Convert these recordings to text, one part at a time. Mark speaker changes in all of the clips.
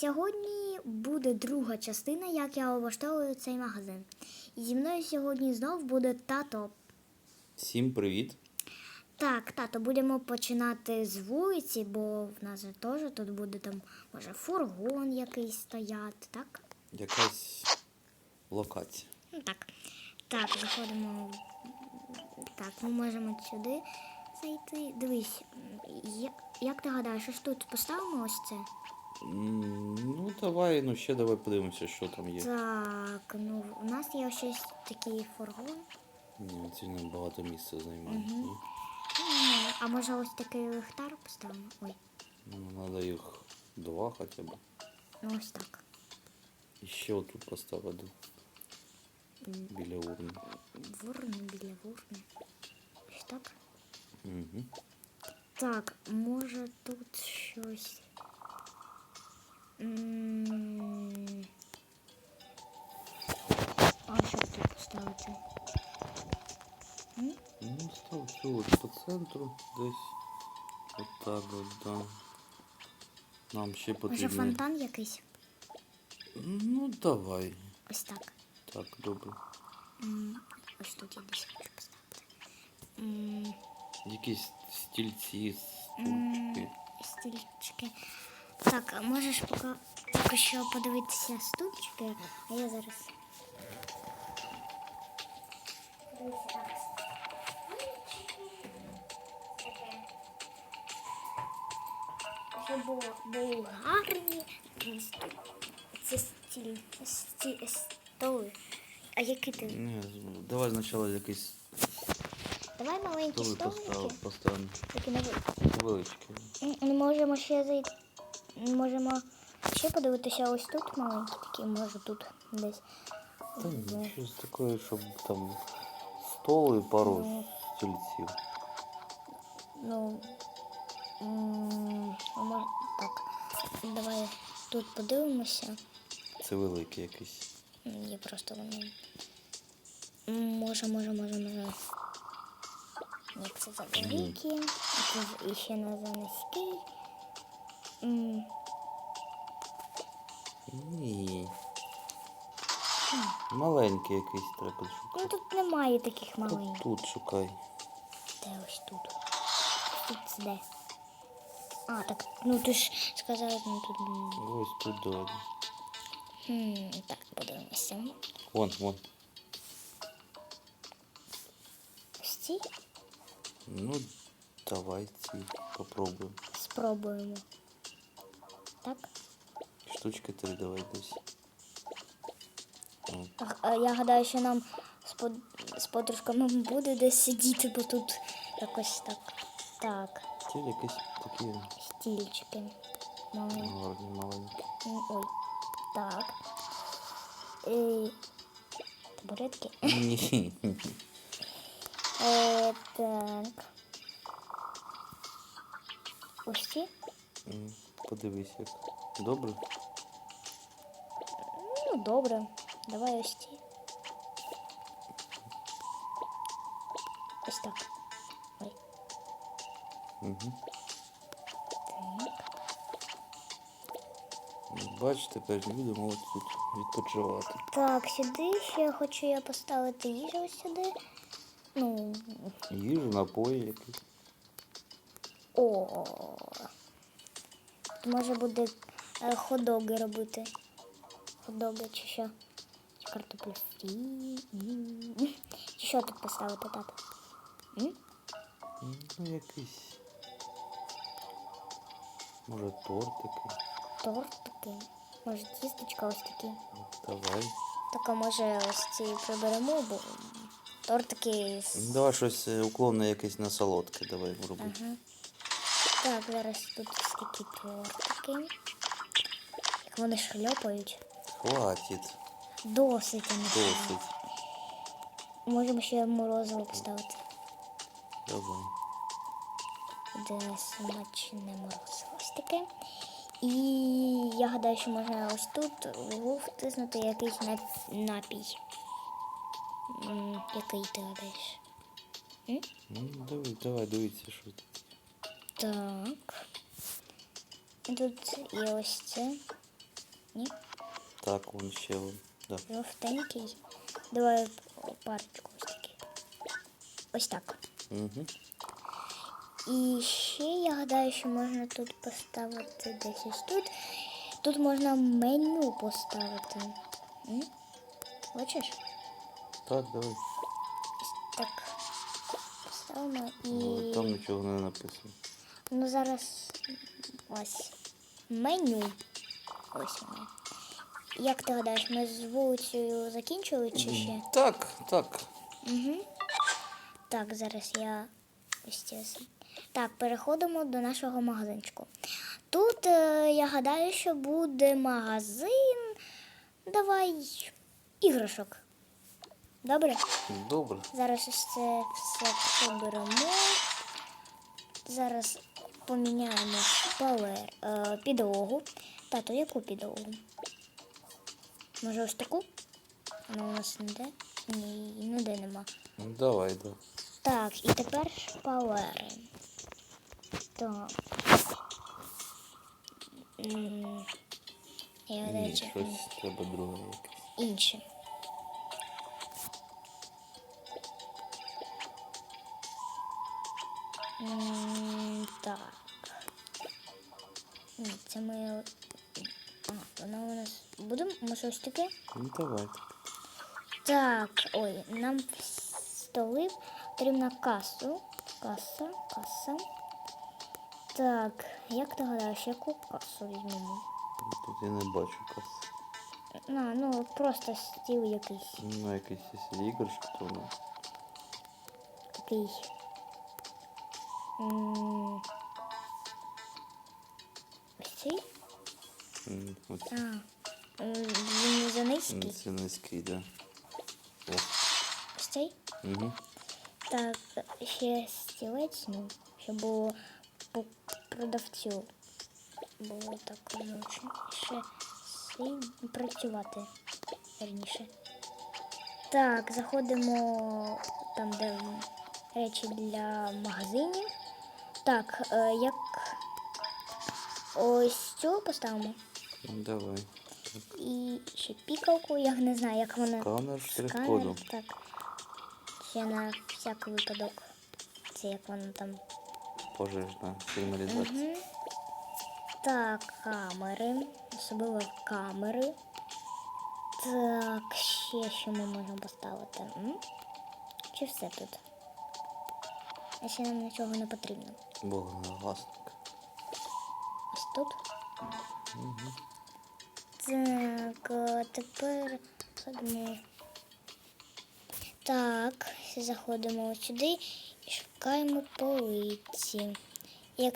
Speaker 1: Сьогодні буде друга частина, як я облаштовую цей магазин. І зі мною сьогодні знов буде тато.
Speaker 2: Всім привіт.
Speaker 1: Так, тато, будемо починати з вулиці, бо в нас же теж тут буде там, може, фургон якийсь стояти, так?
Speaker 2: Якась локація.
Speaker 1: Ну так. Так, заходимо. Так, ми можемо сюди зайти. Дивись, як ти гадаєш, що ж тут поставимо ось це?
Speaker 2: М, Ну, давай, ну ще давай подивимося, що там є.
Speaker 1: Так, ну у нас є щось такий фургон.
Speaker 2: Ні, це не багато місця займає. Ні?
Speaker 1: Ну, А може ось такий ліхтар поставимо? Ой,
Speaker 2: Ну, треба їх два хоча б.
Speaker 1: ну ось так.
Speaker 2: І ще отут поставити біля урни.
Speaker 1: Вурни біля вурни. Ось так.
Speaker 2: Угу.
Speaker 1: Так, може тут щось. А що тут поставити?
Speaker 2: Ну, став все от по центру десь. Отак от, да. Нам ще
Speaker 1: Може
Speaker 2: потрібно.
Speaker 1: фонтан якийсь?
Speaker 2: Ну, давай.
Speaker 1: Ось так.
Speaker 2: Так, добре.
Speaker 1: М, Ось тут я десь хочу поставити. М,
Speaker 2: Якісь стільці, стульчики.
Speaker 1: Стільчики. Так, а можеш поки, поки що подивитися стульчики, а я зараз. Дивіться, так. Це стіль, сті, столи. А які ти?
Speaker 2: Ні, давай спочатку якісь
Speaker 1: Давай маленькі
Speaker 2: столи
Speaker 1: столики,
Speaker 2: постав, поставимо.
Speaker 1: такі.
Speaker 2: Невеличкі.
Speaker 1: Ми можемо ще зайти. Можемо ще подивитися ось тут маленькі такі, може тут десь.
Speaker 2: Та ні, щось таке, щоб там стол і пару
Speaker 1: Ну.
Speaker 2: стільців.
Speaker 1: Ну, м, а мож- так. Давай тут подивимося.
Speaker 2: Це великий якийсь.
Speaker 1: М, Є просто вони. М, Може, може, може, може. Ні, це за великі. Це з- іще на за. М,
Speaker 2: Ні. Маленький якийсь треба
Speaker 1: Ну тут немає таких маленьких.
Speaker 2: тут шукай.
Speaker 1: Де ось тут? Тут це де? А, так, ну ти ж сказав, ну тут.
Speaker 2: Ось тут давай.
Speaker 1: Хм, так, подивимося.
Speaker 2: Вон, вон.
Speaker 1: Ці
Speaker 2: Ну, давай ці попробуємо.
Speaker 1: спробуємо. Так?
Speaker 2: Штучки три давай десь.
Speaker 1: Я гадаю, що нам з, под... з подружками буде десь сидіти, бо тут якось так. Так,
Speaker 2: Ті якісь такі
Speaker 1: стільчики. Маленькі.
Speaker 2: гарні маленькі.
Speaker 1: Ой. Так. І... Табуретки.
Speaker 2: Ні.
Speaker 1: Е, так. Ось ці.
Speaker 2: М, Подивись як. Добре?
Speaker 1: Ну, добре. Давай ось ці. Ось так. Ой.
Speaker 2: Угу. Бач, тепер будемо от тут відпочивати.
Speaker 1: Так, сюди ще хочу я поставити їжу ось сюди. Ну,
Speaker 2: Їжу, напої якісь.
Speaker 1: о. Може буде е, хот-доги робити. Хот-доги чи що? Чи картоплю фрі. Чи що тут поставити, тато?
Speaker 2: Ну, якийсь. Може тортики.
Speaker 1: Тортики. Може тістечка ось такі.
Speaker 2: Давай.
Speaker 1: Так, а може ось ці приберемо, бо тортики.
Speaker 2: Ну, Давай щось е, уклонне якесь на солодке давай робити.
Speaker 1: Ага. Так, зараз тут такі тортики. Як вони шльопають.
Speaker 2: Хватить.
Speaker 1: Досить вони.
Speaker 2: Досить.
Speaker 1: Можемо ще морозиво поставити.
Speaker 2: Давай.
Speaker 1: Де смачне морозиво ось таке. І я гадаю, що можна ось тут втиснути якийсь на- напій. М, Який ти гадаєш? М?
Speaker 2: Ну, давай, давай, дивіться, що тут.
Speaker 1: Так. Тут є ось це. Ні?
Speaker 2: Так, вон ще. Да.
Speaker 1: Жовтенький. Давай парочку ось такий. Ось так.
Speaker 2: Угу.
Speaker 1: І ще я гадаю, що можна тут поставити десь ось тут. Тут можна меню поставити. М? Хочеш?
Speaker 2: Так, давай.
Speaker 1: Ось так. Поставимо і.
Speaker 2: Ну, Там нічого не написано.
Speaker 1: Ну зараз ось меню. Ось воно. Як ти гадаєш, ми з вулицею закінчили чи ще?
Speaker 2: Так, так.
Speaker 1: Угу. Так, зараз я ось це. Так, переходимо до нашого магазинчику. Тут е, я гадаю, що буде магазин. Давай іграшок. Добре?
Speaker 2: Добре.
Speaker 1: Зараз ось це все приберемо. Зараз поміняємо шпалер, е, підлогу. Тато, яку підлогу? Може ось таку? Вона у нас ніде? Ні, ніде нема.
Speaker 2: Ну, Давай, да.
Speaker 1: Так, і тепер шпалери. Так. М, Я
Speaker 2: Ні, щось треба друге якесь.
Speaker 1: М, Так. Ні, це ми. А, вона у нас. Будемо може ось таке?
Speaker 2: Ну давай.
Speaker 1: Так, ой, нам столи потрібна касу. Каса, каса. Так, як ти гадаєш, яку касу візьмемо?
Speaker 2: Тут я не бачу каси.
Speaker 1: А, ну просто стіл якийсь.
Speaker 2: Ну, якісь якщо іграшки, то ну.
Speaker 1: Такий. М,
Speaker 2: От.
Speaker 1: А. Він не за низький.
Speaker 2: м, Це низький, да. О.
Speaker 1: Ось цей?
Speaker 2: Угу.
Speaker 1: Так, ще стілець, ну, щоб було по продавцю. Було так коротше. Ще працювати верніше. Так, заходимо там, де речі для магазинів. Так, е, як ось цю поставимо.
Speaker 2: Ну, давай.
Speaker 1: І ще пікалку, я не знаю, як вона.
Speaker 2: Сканер штрих-коду.
Speaker 1: Так. Ще на всякий випадок. Це як воно там.
Speaker 2: Пожежна сигналізація.
Speaker 1: Угу. Так, камери. Особливо камери. Так, ще що ми можемо поставити? М? Чи все тут? А ще нам нічого не потрібно.
Speaker 2: Вогнегасник.
Speaker 1: Ось тут. Так, тепер заходимо. Так, заходимо сюди і шукаємо полиці. Як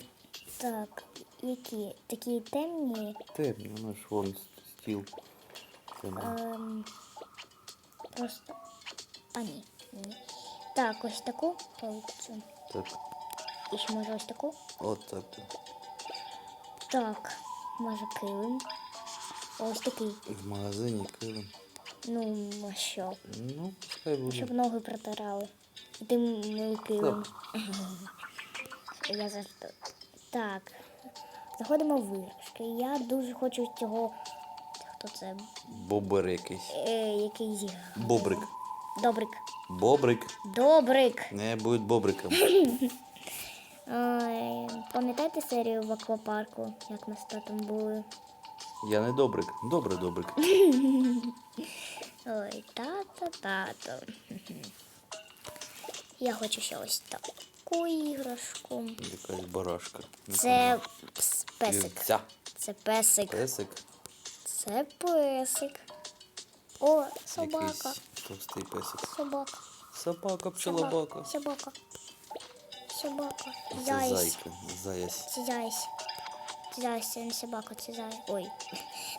Speaker 1: так, які такі темні.
Speaker 2: Темні, ну ж вон стіл.
Speaker 1: Ем, просто. А ні, ні. Так, ось таку полицю.
Speaker 2: Так.
Speaker 1: І ще може ось таку.
Speaker 2: От так. Так,
Speaker 1: може килим. Ось такий.
Speaker 2: В магазині килим.
Speaker 1: Ну, а що?
Speaker 2: Ну, пускай буде.
Speaker 1: Щоб ноги протирали. І ти мив килим. Я завжди. Так. Заходимо в іграшки. Я дуже хочу цього. Хто це?
Speaker 2: Бобер якийсь.
Speaker 1: Е, якийсь.
Speaker 2: Бобрик.
Speaker 1: Добрик.
Speaker 2: Бобрик.
Speaker 1: Добрик.
Speaker 2: Не буде бобриком.
Speaker 1: Пам'ятаєте серію в аквапарку, як ми з татом були?
Speaker 2: Я не добрик. Добре, добрик.
Speaker 1: Ой, тато, тато. Я хочу ще ось таку іграшку.
Speaker 2: Якась барашка.
Speaker 1: Це песик.
Speaker 2: Вівця.
Speaker 1: Це песик.
Speaker 2: Песик.
Speaker 1: Це песик. О, собака.
Speaker 2: Якийсь товстий песик.
Speaker 1: Собака.
Speaker 2: Собака, пчелобака.
Speaker 1: Собака. Собака.
Speaker 2: Це
Speaker 1: Заяць.
Speaker 2: зайка. Заяць.
Speaker 1: Це заяць. Це заяць, це не собака, це заяць. Ой.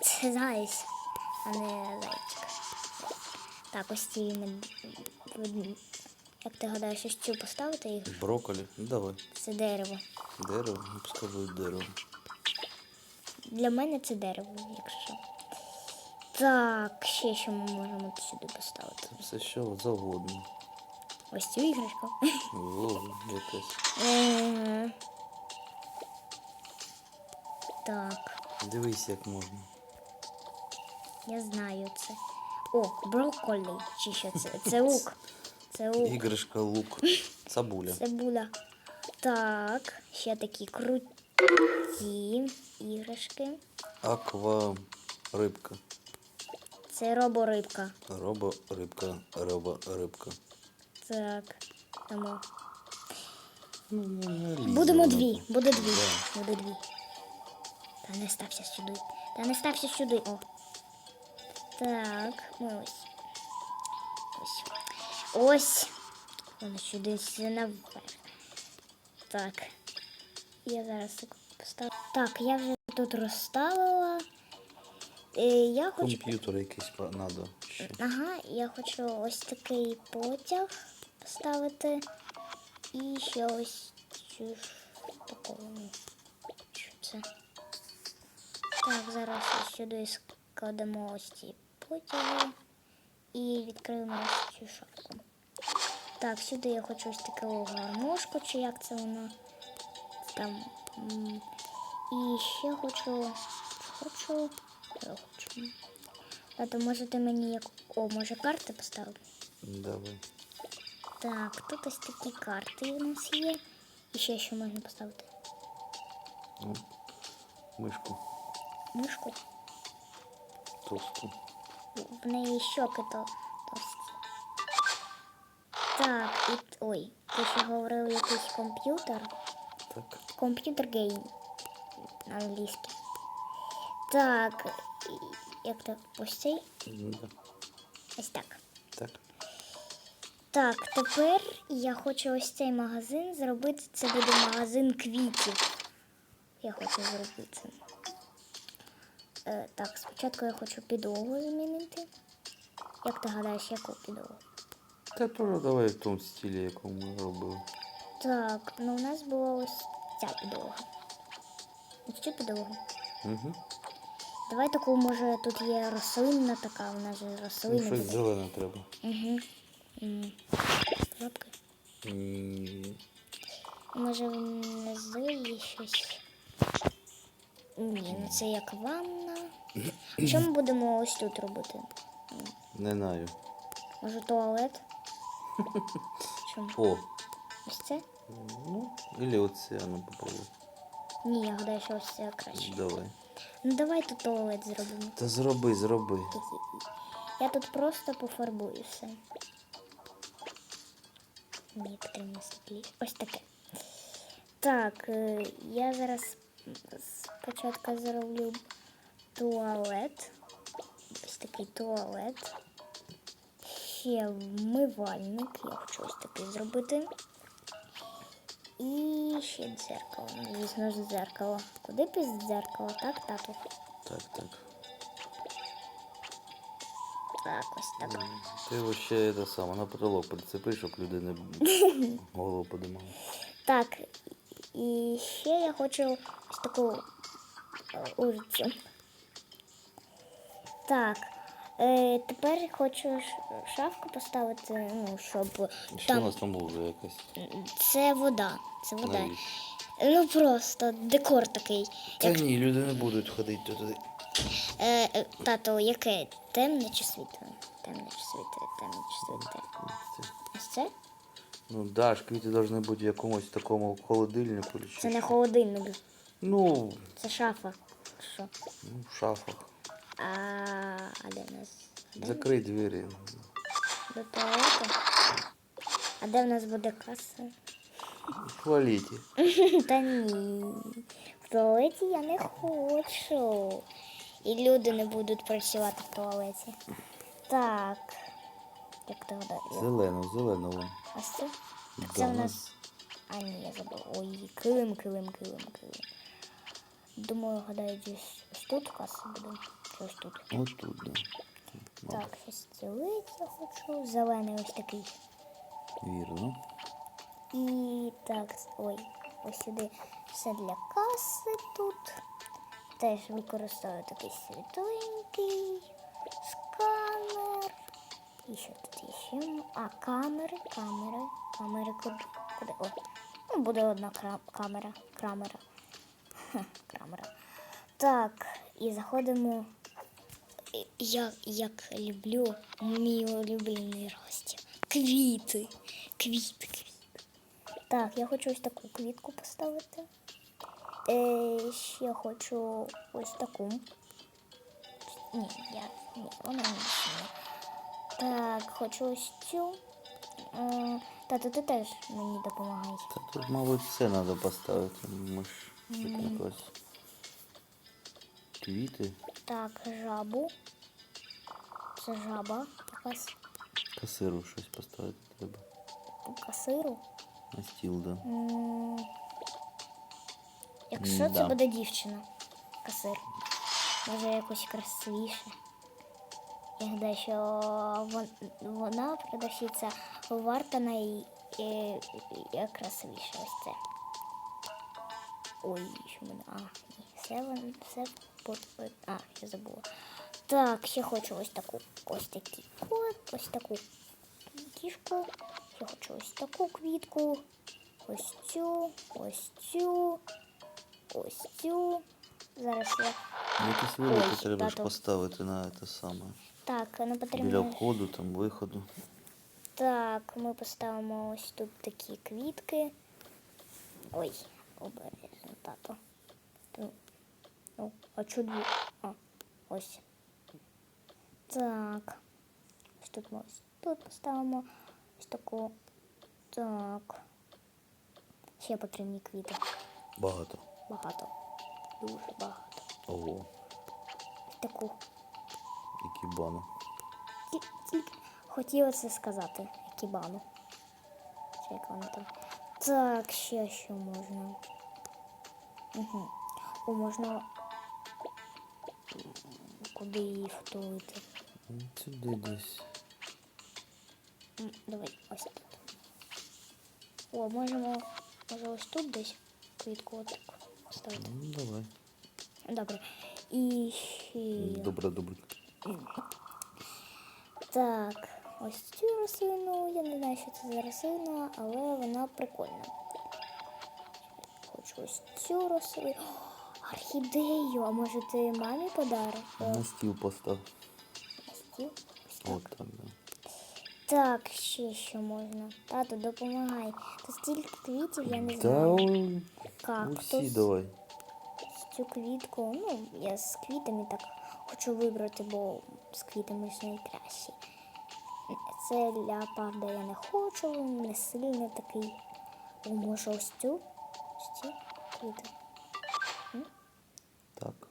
Speaker 1: Це заяць, а не зайчик. Так, ось ці ми. Як ти гадаєш, ось цю поставити їх?
Speaker 2: Брокколі. Ну, давай.
Speaker 1: Це дерево.
Speaker 2: Дерево. Ну, Пускай буде дерево.
Speaker 1: Для мене це дерево, якщо. Так, ще що ми можемо сюди поставити?
Speaker 2: Все що завгодно.
Speaker 1: Ось цю іграшку.
Speaker 2: О, якась.
Speaker 1: Я знаю це. О, брокколі. Чи що це? Це лук. Це лук.
Speaker 2: Іграшка, лук, цибуля.
Speaker 1: Цибуля. Так, ще такі круті іграшки.
Speaker 2: Аква рибка.
Speaker 1: Це роборибка.
Speaker 2: Робо рибка, робо рибка.
Speaker 1: Так. Тому.
Speaker 2: Ну,
Speaker 1: Будемо дві. Буде дві. Буде дві. Та не стався сюди. Та не стався сюди. О. Так, ми ось. Ось. Ось. Воно сюди наверх. Так. Я зараз секунду поставлю. Так, я вже тут розставила. Е, я хочу.
Speaker 2: Комп'ютер якийсь надо ще.
Speaker 1: Ага, я хочу ось такий потяг поставити. І ще ось цю ж таку. ну, Що це? Так, зараз сюди складемо ось ці потяги і відкриємо ось цю шапку. Так, сюди я хочу ось таку гармошку, чи як це воно там. І ще хочу. Хочу. Я хочу. Тато, може ти мені як. О, може карти поставити?
Speaker 2: Давай.
Speaker 1: Так, тут ось такі карти у нас є. І ще що можна поставити?
Speaker 2: Мишку
Speaker 1: Мишку.
Speaker 2: товсту.
Speaker 1: В неї щоки то товсті. Так, і ой, ти ще говорив якийсь комп'ютер.
Speaker 2: Так.
Speaker 1: Комп'ютер гейм. На англійській. Так, як так? Ось цей?
Speaker 2: Да.
Speaker 1: Ось так.
Speaker 2: Так.
Speaker 1: Так, тепер я хочу ось цей магазин зробити. Це буде магазин квітів. Я хочу зробити. Е, так, спочатку я хочу підлогу змінити. Як ти гадаєш, яку підлогу?
Speaker 2: Та теж давай в тому стилі, якому ми робили.
Speaker 1: Так, ну у нас була ось ця підлога. Ось цю підлогу.
Speaker 2: Угу.
Speaker 1: Давай таку, може, тут є рослинна така, у нас же
Speaker 2: Ну,
Speaker 1: рослинна
Speaker 2: щось зелене треба.
Speaker 1: Угу. Лапки.
Speaker 2: Ні.
Speaker 1: Може внизу є щось. Ні, ну це як ванна. Що ми будемо ось тут робити?
Speaker 2: Не знаю.
Speaker 1: Може туалет? Чому?
Speaker 2: О,
Speaker 1: Ось це?
Speaker 2: ну, или оце, ну попробуй.
Speaker 1: Ні, я гадаю, що ось це краще.
Speaker 2: Давай.
Speaker 1: Ну давай тут туалет зробимо.
Speaker 2: Та зроби, зроби.
Speaker 1: Я тут просто пофарбую все. Потрібно світлі. Ось таке. Так, е, я зараз спочатку зроблю туалет. Ось такий туалет. Ще вмивальник. Я хочу ось такий зробити. І ще дзеркало. Ну, Звісно ж, дзеркало. Куди без дзеркала? Так, тату.
Speaker 2: Так, так.
Speaker 1: Так, ось так.
Speaker 2: Ти вообще це саме на потолок прицепи, щоб люди не голову подимали.
Speaker 1: Так, і ще я хочу таку е, улицю. Так, е, тепер хочу шафку поставити, ну, щоб
Speaker 2: Що у нас там лужа якась?
Speaker 1: Це вода. Це вода.
Speaker 2: Навіщо?
Speaker 1: Ну просто декор такий.
Speaker 2: Та
Speaker 1: Як,
Speaker 2: ні, люди не будуть ходити туди.
Speaker 1: е, е, тато, яке? Темне чи світле? Темне чи світле, темне чи світле. Ось це?
Speaker 2: Ну да, ж квіти повинні бути в якомусь такому холодильнику. чи
Speaker 1: Це не холодильник,
Speaker 2: Ну,
Speaker 1: це шафа. Що?
Speaker 2: ну, в шафах.
Speaker 1: А, а де в нас?
Speaker 2: Закрий двері.
Speaker 1: До туалету. А де в нас буде каса?
Speaker 2: В туалеті.
Speaker 1: Та ні. В туалеті я не хочу. І люди не будуть працювати в туалеті. Так. Як то гадаєш?
Speaker 2: Зелено, зелено вон.
Speaker 1: Ось це? Так це в нас. А ні, я забув. Ой, килим, килим, килим, килим. Думаю, гадаю, десь ось тут каса буде. Ось тут.
Speaker 2: От тут, да.
Speaker 1: Так, ще стілець я хочу. Зелений ось такий.
Speaker 2: Вірно.
Speaker 1: І так, ой, ось сюди все для каси тут. Теж використовую такий світленький сканер. І що тут ще? А, камери, камери, камери куди? куди? О, ну, буде одна камера, камера. Ха, камера. Так, і заходимо. я як люблю мій улюблений розділ. Квіти. Квіти, квіти. Так, я хочу ось таку квітку поставити. Е, ще хочу ось таку. Ні, я ні, вона не сильна. Так, хочу ось цю. Е, Тато, ти теж мені допомагай.
Speaker 2: Тут, мабуть, все треба поставити. Ми тут якось квіти.
Speaker 1: Так, жабу. Це жаба якась
Speaker 2: Касиру щось поставити треба.
Speaker 1: касиру.
Speaker 2: На стіл, да.
Speaker 1: М, Якщо це
Speaker 2: М-да.
Speaker 1: буде дівчина, касир, може якось красивіше. Я гадаю, що вон- вона продавщиця варта най е, е, красивіше ось це. Ой, що в мене. А, ні, все вон- все по- А, я забула. Так, ще хочу ось таку ось такий кот, ось таку кішку. Я хочу ось таку квітку. Ось цю, ось цю, ось цю. Зараз я.
Speaker 2: Ну, якісь великі треба ж поставити на те саме.
Speaker 1: Так,
Speaker 2: Біля
Speaker 1: потрібно.
Speaker 2: входу, там виходу.
Speaker 1: Так, ми поставимо ось тут такі квітки. Ой, обережно, тато. Ну, а чудо. А, ось. Так. Ось тут ми ось тут поставимо ось таку. Так. Ще потрібні квіти.
Speaker 2: Багато.
Speaker 1: Багато. Дуже багато.
Speaker 2: Ого,
Speaker 1: Ось таку.
Speaker 2: які.
Speaker 1: Тільки хотіла це сказати, кібану. Чи як воно там. Так, ще що можна. Угу. О, можна. Куди її втулити?
Speaker 2: Ну, Сюди десь.
Speaker 1: Давай, ось тут. О, можемо. Може ось тут десь квітку отак поставити.
Speaker 2: Ну, давай.
Speaker 1: Добре. І ще.
Speaker 2: Добре, добре.
Speaker 1: Так, ось цю рослину, я не знаю, що це за рослина, але вона прикольна. Ось цю рослину. Орхідею, а може ти мамі подариш?
Speaker 2: На стіл постав.
Speaker 1: На стіл? Так.
Speaker 2: От так, да.
Speaker 1: Так, ще що можна. Тато, допомагай. Тут стільки квітів, я не
Speaker 2: Та
Speaker 1: знаю.
Speaker 2: ой,
Speaker 1: Кактус.
Speaker 2: усі давай.
Speaker 1: Цю квітку, ну, я з квітами так хочу вибрати, бо з квітами ж найкраще. Це леопарда я не хочу, не сильний такий. Може ось цю? Ось.
Speaker 2: Так.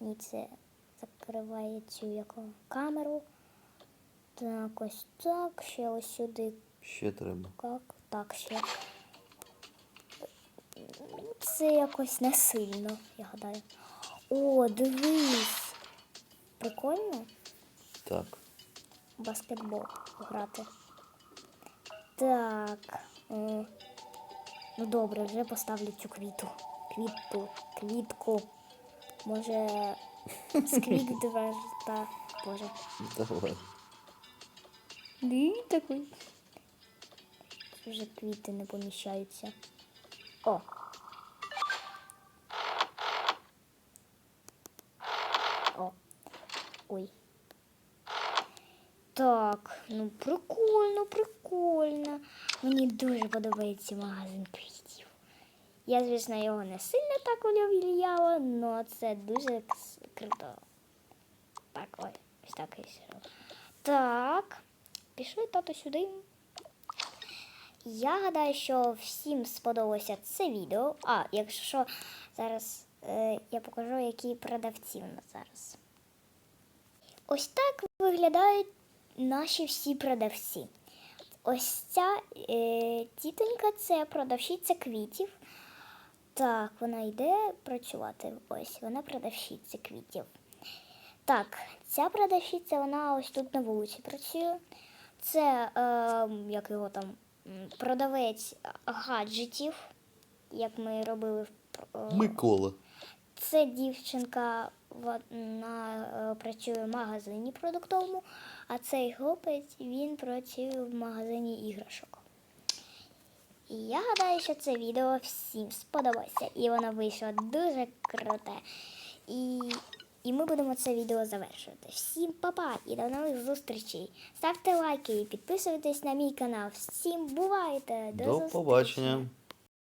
Speaker 1: Ні, це закриває цю яку камеру. Так, ось так, ще ось сюди.
Speaker 2: Ще треба.
Speaker 1: Як? Так, ще. Це якось не сильно, я гадаю. О, дивись. Прикольно
Speaker 2: Так.
Speaker 1: баскетбол грати. Так. Ну добре, вже поставлю цю квіту. Квітку, квітку. Може, сквік та Боже.
Speaker 2: Давай.
Speaker 1: Ні, такий. Вже квіти не поміщаються. О. Ой. Так, ну прикольно, прикольно. Мені дуже подобається магазин квітів. Я, звісно, його не сильно так улюбляла, але це дуже круто. Так, ой, ось так і все. Так, пішли тато сюди. Я гадаю, що всім сподобалося це відео. А, якщо що, зараз е, я покажу, які продавці у нас зараз. Ось так виглядають наші всі продавці. Ось ця е, тітонька це продавщиця квітів. Так, вона йде працювати. Ось вона продавщиця квітів. Так, ця продавщиця, вона ось тут на вулиці працює. Це е, як його там продавець гаджетів, як ми робили в е,
Speaker 2: Микола.
Speaker 1: це дівчинка вона е, працює в магазині продуктовому, а цей хлопець він працює в магазині іграшок. І я гадаю, що це відео всім сподобається. І воно вийшло дуже круте. І І ми будемо це відео завершувати. Всім па-па і до нових зустрічей. Ставте лайки і підписуйтесь на мій канал. Всім бувайте!
Speaker 2: До
Speaker 1: зустрічі!
Speaker 2: побачення.